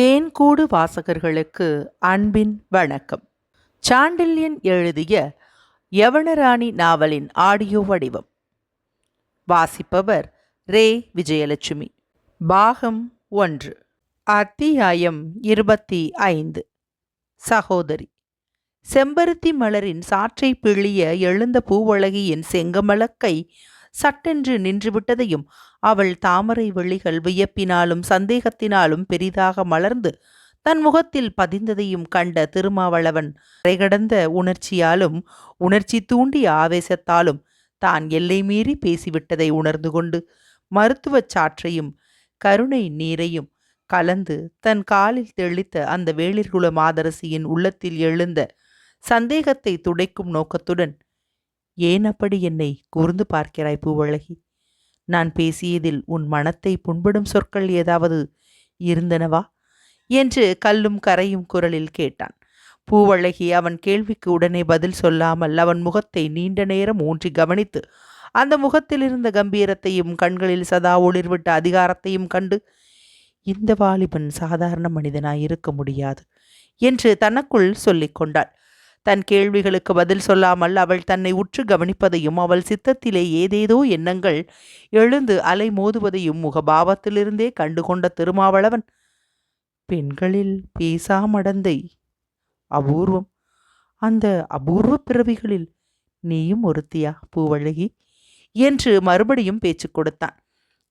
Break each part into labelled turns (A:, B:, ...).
A: தேன்கூடு வாசகர்களுக்கு அன்பின் வணக்கம். சாண்டில்யன் எழுதிய யவனராணி நாவலின் ஆடியோ வடிவம். வாசிப்பவர் ரே. விஜயலட்சுமி. பாகம் ஒன்று. அத்தியாயம் இருபத்தி ஐந்து. சகோதரி. செம்பருத்தி மலரின் சாற்றை பிழிய எழுந்த பூவழகியின் செங்கமலக்கை சட்டென்று நின்றுவிட்டதையும் அவள் தாமரை வெள்ளிகள் வியப்பினாலும் சந்தேகத்தினாலும் பெரிதாக மலர்ந்து தன் முகத்தில் பதிந்ததையும் கண்ட திருமாவளவன் கடந்த உணர்ச்சியாலும் உணர்ச்சி தூண்டிய ஆவேசத்தாலும் தான் எல்லை மீறி பேசிவிட்டதை உணர்ந்து கொண்டு மருத்துவச் சாற்றையும் கருணை நீரையும் கலந்து தன் காலில் தெளித்த அந்த வேளிர்குல மாதரசியின் உள்ளத்தில் எழுந்த சந்தேகத்தை துடைக்கும் நோக்கத்துடன் ஏன் அப்படி என்னை கூர்ந்து பார்க்கிறாய் பூவழகி? நான் பேசியதில் உன் மனத்தை புண்படும் சொற்கள் ஏதாவது இருந்தனவா? என்று கல்லும் கரையும் குரலில் கேட்டான். பூவழகி அவன் கேள்விக்கு உடனே பதில் சொல்லாமல் அவன் முகத்தை நீண்ட நேரம் ஊன்றி கவனித்து அந்த முகத்தில் இருந்த கம்பீரத்தையும் கண்களில் சதா ஒளிர்விட்ட அதிகாரத்தையும் கண்டு இந்த வாலிபன் சாதாரண மனிதனாய் இருக்க முடியாது என்று தனக்குள் சொல்லிக் கொண்டாள். தன் கேள்விகளுக்கு பதில் சொல்லாமல் அவள் தன்னை உற்று கவனிப்பதையும் அவள் சித்தத்திலே ஏதேதோ எண்ணங்கள் எழுந்து அலை மோதுவதையும் முகபாவத்திலிருந்தே கண்டுகொண்ட திருமாவளவன் பெண்களில் பேசாமடந்தை அபூர்வம். அந்த அபூர்வ பிறவிகளில் நீயும் ஒருத்தியா பூவழகி? என்று மறுபடியும் பேச்சு கொடுத்தான்.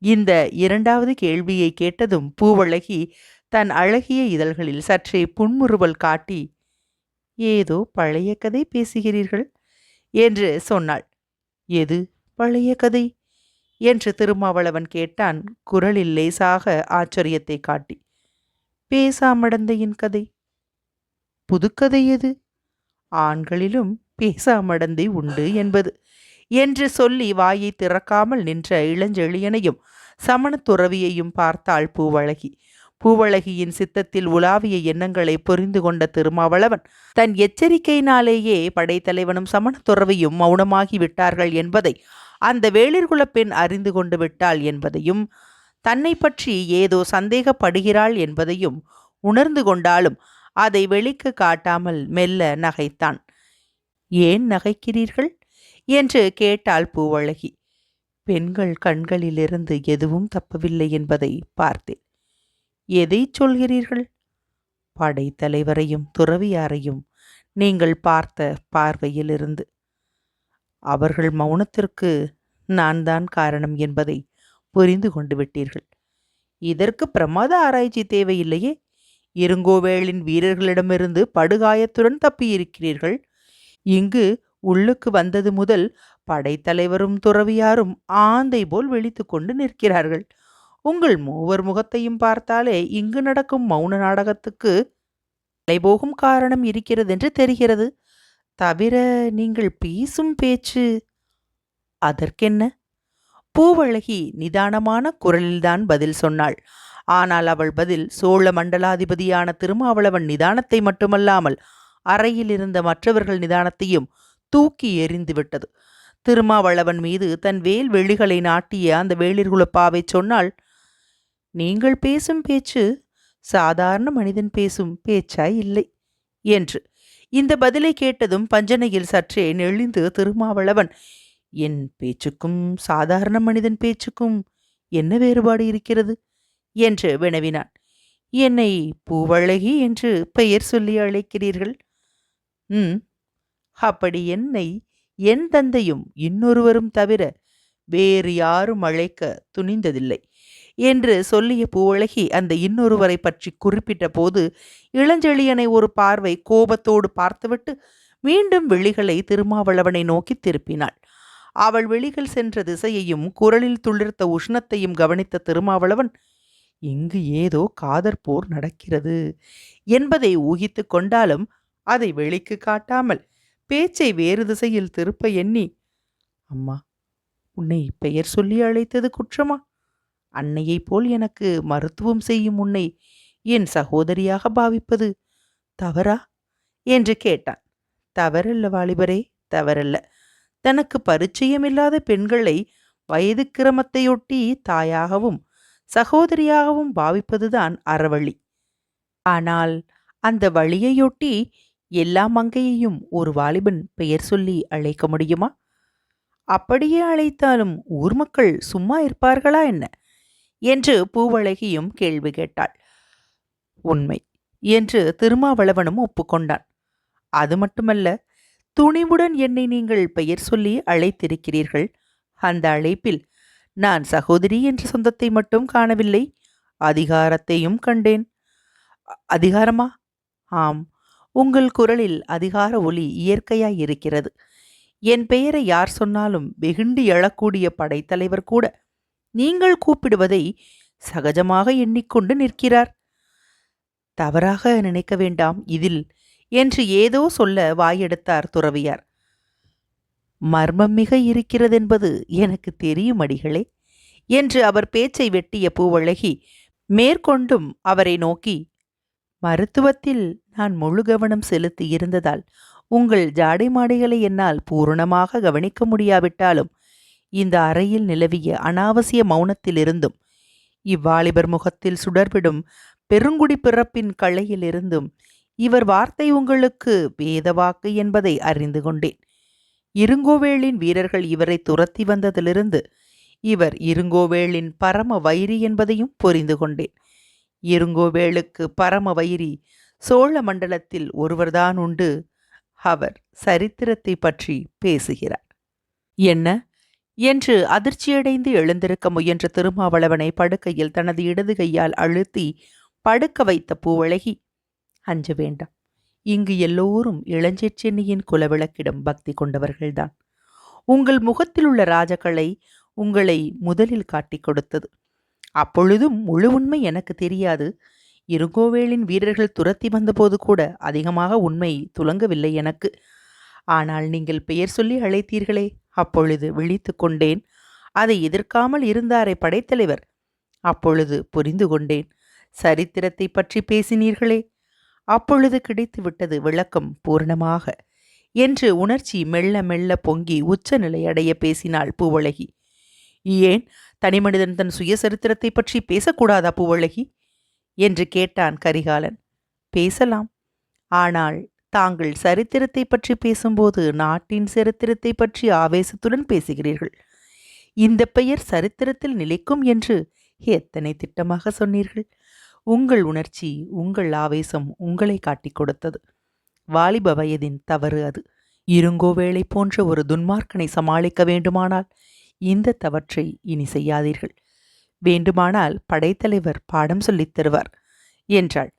A: இந்த இரண்டாவது கேள்வியை கேட்டதும் பூவழகி தன் அழகிய இதழ்களில் சற்றே புன்முறுவல் காட்டி ஏதோ பழைய கதை பேசுகிறீர்கள்? என்று சொன்னாள். எது பழைய கதை? என்று திருமாவளவன் கேட்டான் குரலில் லேசாக ஆச்சரியத்தை காட்டி. பேசாமடந்தையின் கதை. புதுக்கதை எது? ஆண்களிலும் பேசாமடந்தை உண்டு என்பது என்று சொல்லி வாயை திறக்காமல் நின்ற இளஞ்செழியனையும் சமணத்துறவியையும் பார்த்தாள் பூவழகி. பூவழகியின் சித்தத்தில் உலாவிய எண்ணங்களை புரிந்து கொண்ட திருமாவளவன் தன் எச்சரிக்கையினாலேயே படைத்தலைவனும் சமணத்துறவியும் மௌனமாகி விட்டார்கள் என்பதை அந்த வேளிர்குலப் பெண் அறிந்து கொண்டு விட்டாள் என்பதையும் தன்னை பற்றி ஏதோ சந்தேகப்படுகிறாள் என்பதையும் உணர்ந்து கொண்டாலும் அதை வெளிக்கு காட்டாமல் மெல்ல நகைத்தான். ஏன் நகைக்கிறீர்கள்? என்று கேட்டாள் பூவழகி. பெண்கள் கண்களிலிருந்து எதுவும் தப்பவில்லை என்பதை பார்த்தேன். எதை சொல்கிறீர்கள்? படைத்தலைவரையும் துறவியாரையும் நீங்கள் பார்த்த பார்வையிலிருந்து. அவர்கள் மௌனத்திற்கு நான் தான் காரணம் என்பதை புரிந்து கொண்டு விட்டீர்கள். இதற்கு பிரமாத ஆராய்ச்சி தேவையில்லையே. இருங்கோவேளின் வீரர்களிடமிருந்து படுகாயத்துடன் தப்பியிருக்கிறீர்கள். இங்கு உள்ளுக்கு வந்தது முதல் படைத்தலைவரும் துறவியாரும் ஆந்தை போல் விழித்து கொண்டு நிற்கிறார்கள். உங்கள் மூவர் முகத்தையும் பார்த்தாலே இங்கு நடக்கும் மௌன நாடகத்துக்கு போகும் காரணம் இருக்கிறது என்று தெரிகிறது. தவிர நீங்கள் பேசும் பேச்சு அதற்கென்ன? பூவழகி நிதானமான குரலில்தான் பதில் சொன்னாள். ஆனால் அவள் பதில் சோழ மண்டலாதிபதியான திருமாவளவன் நிதானத்தை மட்டுமல்லாமல் அறையில் இருந்த மற்றவர்கள் நிதானத்தையும் தூக்கி எறிந்துவிட்டது திருமாவளவன் மீது தன் வேல் வெளிகளை நாட்டிய அந்த வேளிர்குலப்பாவை சொன்னால் நீங்கள் பேசும் பேச்சு சாதாரண மனிதன் பேசும் பேச்சாய் இல்லை என்று. இந்த பதிலை கேட்டதும் பஞ்சனையில் சற்றே நெளிந்து திருமாவளவன் என் பேச்சுக்கும் சாதாரண மனிதன் பேச்சுக்கும் என்ன வேறுபாடு இருக்கிறது? என்று வினவினான். என்னை பூவழகி என்று பெயர் சொல்லி அழைக்கிறீர்கள்? ம் அப்படி என்னை என் தந்தையும் இன்னொருவரும் தவிர வேறு யாரும் அழைக்க துணிந்ததில்லை. என்று சொல்லிய பூவழகி அந்த இன்னொருவரை பற்றி குறிப்பிட்ட போது இளஞ்செழியனை ஒரு பார்வை கோபத்தோடு பார்த்துவிட்டு மீண்டும் விழிகளை திருமாவளவனை நோக்கி திருப்பினாள். அவள் வெளிகள் சென்ற திசையையும் குரலில் துளிர்த்த உஷ்ணத்தையும் கவனித்த திருமாவளவன் இங்கு ஏதோ காதற் போர் நடக்கிறது என்பதை ஊகித்து கொண்டாலும் அதை வெளிக்கு காட்டாமல் பேச்சை வேறு திசையில் திருப்ப எண்ணி அம்மா உன்னை பெயர் சொல்லி அழைத்தது குற்றமா? அன்னையைப் போல் எனக்கு மருத்துவம் செய்யும் உன்னை என் சகோதரியாக பாவிப்பது தவறா? என்று கேட்டான். தவறல்ல வாலிபரே தவறல்ல. தனக்கு பரிச்சயமில்லாத பெண்களை வயது கிரமத்தையொட்டி தாயாகவும் சகோதரியாகவும் பாவிப்பதுதான் அறவழி. ஆனால் அந்த வழியையொட்டி எல்லா மங்கையையும் ஒரு வாலிபன் பெயர் சொல்லி அழைக்க முடியுமா? அப்படியே அழைத்தாலும் ஊர் மக்கள் சும்மா இருப்பார்களா என்ன? என்று பூவழகியும் கேள்வி கேட்டாள். உண்மை என்று திருமாவளவனும் ஒப்புக்கொண்டான். அது மட்டுமல்ல துணிவுடன் என்னை நீங்கள் பெயர் சொல்லி அழைத்திருக்கிறீர்கள். அந்த அழைப்பில் நான் சகோதரி என்ற சொந்தத்தை மட்டும் காணவில்லை அதிகாரத்தையும் கண்டேன். அதிகாரமா? ஆம் உங்கள் குரலில் அதிகார ஒலி இயற்கையாய் இருக்கிறது. என் பெயரை யார் சொன்னாலும் வெகுண்டு எழக்கூடிய படைத்தலைவர் கூட நீங்கள் கூப்பிடுவதை சகஜமாக எண்ணிக்கொண்டு நிற்கிறார். தவறாக நினைக்க வேண்டாம் இதில் என்று ஏதோ சொல்ல வாயெடுத்தார் துறவியார். மர்மம் மிக இருக்கிறதென்பது எனக்கு தெரியும் அடிகளே என்று அவர் பேச்சை வெட்டிய பூவழகி மேற்கொண்டும் அவரை நோக்கி மருத்துவத்தில் நான் முழு கவனம் செலுத்தி இருந்ததால் உங்கள் ஜாடை மாடைகளை என்னால் பூரணமாக கவனிக்க முடியாவிட்டாலும் இந்த அறையில் நிலவிய அனாவசிய மௌனத்திலிருந்தும் இவ்வாலிபர் முகத்தில் சுடர்விடும் பெருங்குடி பிறப்பின் களையிலிருந்தும் இவர் வார்த்தை உங்களுக்கு வேதவாக்கு என்பதை அறிந்து கொண்டேன். இருங்கோவேளின் வீரர்கள் இவரை துரத்தி வந்ததிலிருந்து இவர் இருங்கோவேளின் பரம வைரி என்பதையும் புரிந்து கொண்டேன். இருங்கோவேளுக்கு பரம வைரி சோழ மண்டலத்தில் ஒருவர்தான் உண்டு. அவர் சரித்திரத்தை பற்றி பேசுகிறார். என்ன? என்று அதிர்ச்சியடைந்து எழுந்திருக்க முயன்ற திருமாவளவனை படுக்கையில் தனது இடது கையால் அழுத்தி படுக்க வைத்த பூவழகி அஞ்ச வேண்டாம். இங்கு எல்லோரும் இளஞ்செச்சென்னியின் குலவிளக்கிடம் பக்தி கொண்டவர்கள்தான். உங்கள் முகத்திலுள்ள ராஜகளை உங்களை முதலில் காட்டிக் கொடுத்தது. அப்பொழுதும் முழு உண்மை எனக்கு தெரியாது. இருங்கோவேளின் வீரர்கள் துரத்தி வந்தபோது கூட அதிகமாக உண்மை துலங்கவில்லை எனக்கு. ஆனால் நீங்கள் பெயர் சொல்லி அழைத்தீர்களே. அப்பொழுது விழித்து கொண்டேன். அதை எதிர்க்காமல் இருந்தாரே படைத்தலைவர். அப்பொழுது புரிந்து கொண்டேன். சரித்திரத்தை பற்றி பேசினீர்களே. அப்பொழுது கிடைத்து விட்டது விளக்கம் பூரணமாக. என்று உணர்ச்சி மெல்ல மெல்ல பொங்கி உச்சநிலை அடைய பேசினாள் பூவழகி. ஏன்? தனிமனிதன் தன் சுயசரித்திரத்தை பற்றி பேசக்கூடாதா பூவழகி? என்று கேட்டான் கரிகாலன். பேசலாம். ஆனால் தாங்கள் சரித்திரத்தை பற்றி பேசும்போது நாட்டின் சரித்திரத்தை பற்றி ஆவேசத்துடன் பேசுகிறீர்கள். இந்த பெயர் சரித்திரத்தில் நிலைக்கும் என்று எத்தனை திட்டமாக சொன்னீர்கள்? உங்கள் உணர்ச்சி உங்கள் ஆவேசம் உங்களை காட்டிக் கொடுத்தது. வாலிப வயதின் தவறு அது. இருங்கோவேளை போன்ற ஒரு துன்மார்க்கனை சமாளிக்க வேண்டுமானால் இந்த தவற்றை இனி செய்யாதீர்கள். வேண்டுமானால் படைத்தலைவர் பாடம் சொல்லித் தருவார் என்றாள்.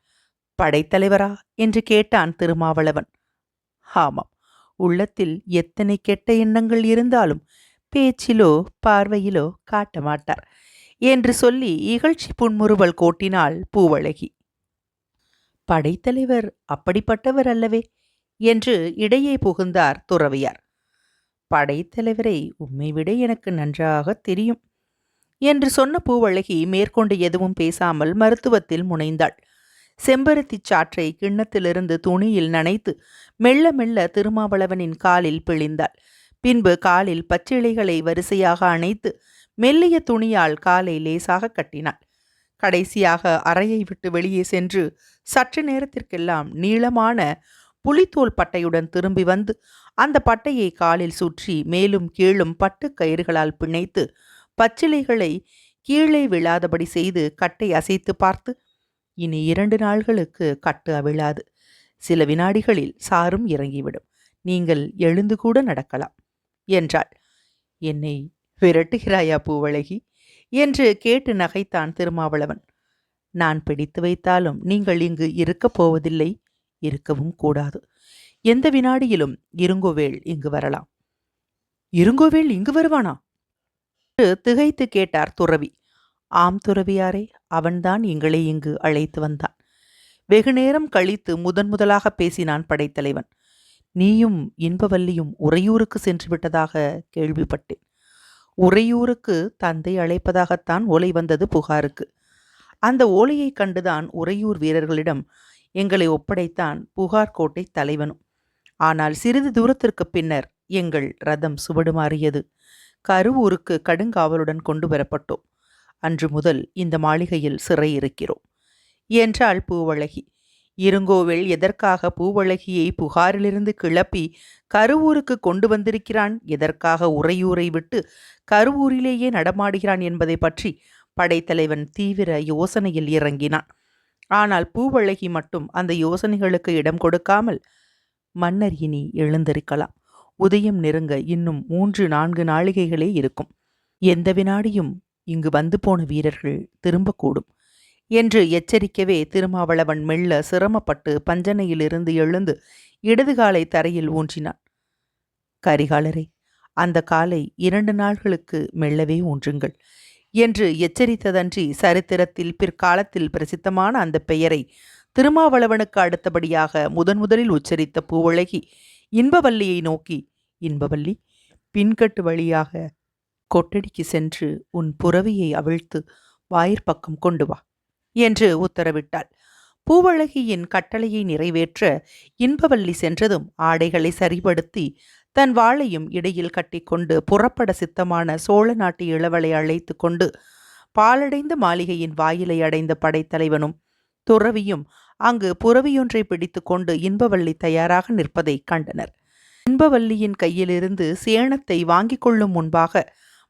A: படைத்தலைவரா? என்று கேட்டான் திருமாவளவன். ஆமாம் உள்ளத்தில் எத்தனை கெட்ட எண்ணங்கள் இருந்தாலும் பேச்சிலோ பார்வையிலோ காட்ட மாட்டார் என்று சொல்லி இகழ்ச்சி புன்முறுவல் கோட்டினாள் பூவழகி. படைத்தலைவர் அப்படிப்பட்டவர் அல்லவே? என்று இடையே புகுந்தார் துறவியார். படைத்தலைவரை உம்மை விட எனக்கு நன்றாக தெரியும் என்று சொன்ன பூவழகி மேற்கொண்டு எதுவும் பேசாமல் மருத்துவத்தில் முனைந்தாள். செம்பருத்திச் சாற்றை கிண்ணத்திலிருந்து துணியில் நனைத்து மெல்ல மெல்ல திருமாவளவனின் காலில் பிழிந்தாள். பின்பு காலில் பச்சிலைகளை வரிசையாக அணைத்து மெல்லிய துணியால் காலை லேசாக கட்டினாள். கடைசியாக அறையை விட்டு வெளியே சென்று சற்று நேரத்திற்கெல்லாம் நீளமான புலித்தோல் பட்டையுடன் திரும்பி வந்து அந்த பட்டையை காலில் சுற்றி மேலும் கீழும் பட்டு கயிறுகளால் பிணைத்து பச்சிலைகளை கீழே விழாதபடி செய்து கட்டை அசைத்து பார்த்து இனி இரண்டு நாள்களுக்கு கட்டு அவிழாது. சில வினாடிகளில் சாரும் இறங்கிவிடும். நீங்கள் எழுந்து கூட நடக்கலாம். என்றாள். என்னை விரட்டுகிறாயா பூவழகி? என்று கேட்டு நகைத்தான் திருமாவளவன். நான் பிடித்து வைத்தாலும் நீங்கள் இங்கு இருக்கப் போவதில்லை. இருக்கவும் கூடாது. எந்த வினாடியிலும் இருங்கோவேள் இங்கு வரலாம். இருங்கோவேள் இங்கு வருவானா? என்று திகைத்து கேட்டார் துறவி. ஆம் துறவியாரே அவன்தான் எங்களை இங்கு அழைத்து வந்தான். வெகுநேரம் கழித்து முதன் முதலாக பேசினான் படைத்தலைவன். நீயும் இன்பவல்லியும் உறையூருக்கு சென்று விட்டதாக கேள்விப்பட்டேன். உறையூருக்கு தந்தை அழைப்பதாகத்தான் ஓலை வந்தது புகாருக்கு. அந்த ஓலையைக் கண்டுதான் உறையூர் வீரர்களிடம் எங்களை ஒப்படைத்தான் புகார் கோட்டை தலைவனும். ஆனால் சிறிது தூரத்திற்கு பின்னர் எங்கள் ரதம் சுவடுமாறியது கருவூருக்கு கடுங்காவலுடன் கொண்டு வரப்பட்டோம். அன்று முதல் இந்த மாளிகையில் சிறை இருக்கிறோம் என்றாள் பூவழகி. இருங்கோவில் எதற்காக பூவழகியை புகாரிலிருந்து கிளப்பி கருவூருக்கு கொண்டு வந்திருக்கிறான்? எதற்காக உறையூரை விட்டு கருவூரிலேயே நடமாடுகிறான் என்பதை பற்றி படைத்தலைவன் தீவிர யோசனையில் இறங்கினான். ஆனால் பூவழகி மட்டும் அந்த யோசனைகளுக்கு இடம் கொடுக்காமல் மன்னர் இனி எழுந்திருக்கலாம். உதயம் நெருங்க இன்னும் மூன்று நான்கு நாளிகைகளே இருக்கும். எந்த வினாடியும் இங்கு வந்து போன வீரர்கள் திரும்பக்கூடும். என்று எச்சரிக்கவே திருமாவளவன் மெல்ல சிரமப்பட்டு பஞ்சனையிலிருந்து எழுந்து இடது காலை தரையில் ஊன்றினான். கரிகாலரே அந்த காலை இரண்டு நாள்களுக்கு மெல்லவே ஊன்றுங்கள் என்று எச்சரித்ததன்றி சரித்திரத்தில் பிற்காலத்தில் பிரசித்தமான அந்த பெயரை திருமாவளவனுக்கு அடுத்தபடியாக முதன் முதலில் உச்சரித்த பூவுலகி இன்பவல்லியை நோக்கி இன்பவல்லி பின்கட்டு வழியாக கொட்டடிக்கு சென்று உன் புறவியை அவிழ்த்து வாயிற்பக்கம் கொண்டு வா என்று உத்தரவிட்டாள். பூவழகியின் கட்டளையை நிறைவேற்ற இன்பவல்லி சென்றதும் ஆடைகளை சரிபடுத்தி தன் வாளையும் இடையில் கட்டிக்கொண்டு புறப்பட சித்தமான சோழ நாட்டு இளவலை அழைத்து கொண்டு பாலடைந்த மாளிகையின் வாயிலை அடைந்த படைத்தலைவனும் துறவியும் அங்கு புறவியொன்றை பிடித்து கொண்டு இன்பவல்லி தயாராக நிற்பதை கண்டனர். இன்பவல்லியின் கையிலிருந்து சேணத்தை வாங்கிக் கொள்ளும் முன்பாக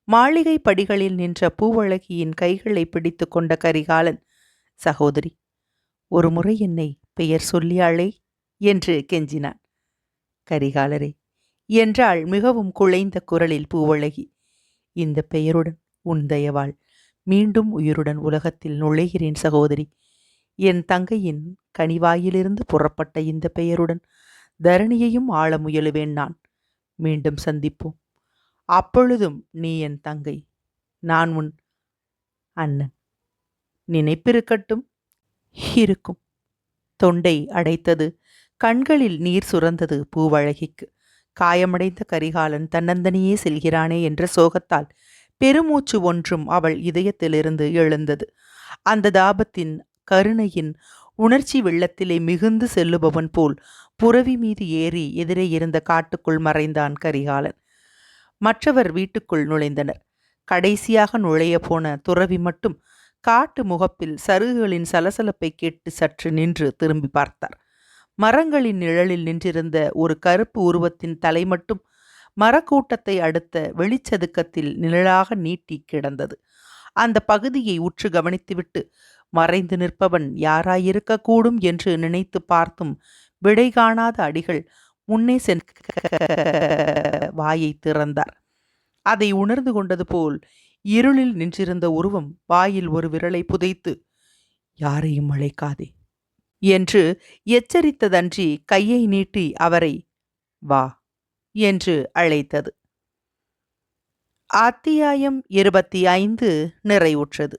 A: மாளிகை படிகளில் நின்ற பூவழகியின் கைகளை பிடித்து கொண்ட கரிகாலன் சகோதரி ஒரு முறை என்னை பெயர் சொல்லியாளே என்று கெஞ்சினான். கரிகாலரே என்றாள் மிகவும் குழைந்த குரலில் பூவழகி. இந்த பெயருடன் உன் தயவாள் மீண்டும் உயிருடன் உலகத்தில் நுழைகிறேன் சகோதரி. என் தங்கையின் கனிவாயிலிருந்து புறப்பட்ட இந்த பெயருடன் தரணியையும் ஆள முயலுவேன் நான். மீண்டும் சந்திப்போம். அப்பொழுதும் நீ என் தங்கை. நான் உன் அண்ணன். நினைப்பிருக்கட்டும் இருக்கும். தொண்டை அடைத்தது. கண்களில் நீர் சுரந்தது பூவழகிக்கு. காயமடைந்த கரிகாலன் தன்னந்தனியே செல்கிறானே என்ற சோகத்தால் பெருமூச்சு ஒன்றும் அவள் இதயத்திலிருந்து எழுந்தது. அந்த தாபத்தின் கருணையின் உணர்ச்சி வெள்ளத்திலே மிகுந்து செல்லுபவன் போல் புறவி மீது ஏறி எதிரே இருந்த காட்டுக்குள் மறைந்தான் கரிகாலன். மற்றவர் வீட்டுக்குள் நுழைந்தனர். கடைசியாக நுழைய போன துறவி மட்டும் காட்டு முகப்பில் சருகுகளின் சலசலப்பை கேட்டு சற்று நின்று திரும்பி பார்த்தார். மரங்களின் நிழலில் நின்றிருந்த ஒரு கருப்பு உருவத்தின் தலை மட்டும் மரக்கூட்டத்தை அடுத்த வெளிச்சதுக்கத்தில் நிழலாக நீட்டி கிடந்தது. அந்த பகுதியை உற்று கவனித்துவிட்டு மறைந்து நிற்பவன் யாராயிருக்கக்கூடும்? என்று நினைத்து பார்த்தும் விடை காணாத அடிகள் முன்னே சென் வாயை திறந்தார். அதை உணர்ந்து கொண்டது போல் இருளில் நின்றிருந்த உருவம் வாயில் ஒரு விரலை புதைத்து யாரையும் அழைக்காதே என்று எச்சரித்ததன்றி கையை நீட்டி அவரை வா என்று அழைத்தது. அத்தியாயம் இருபத்தி ஐந்து நிறைவுற்றது.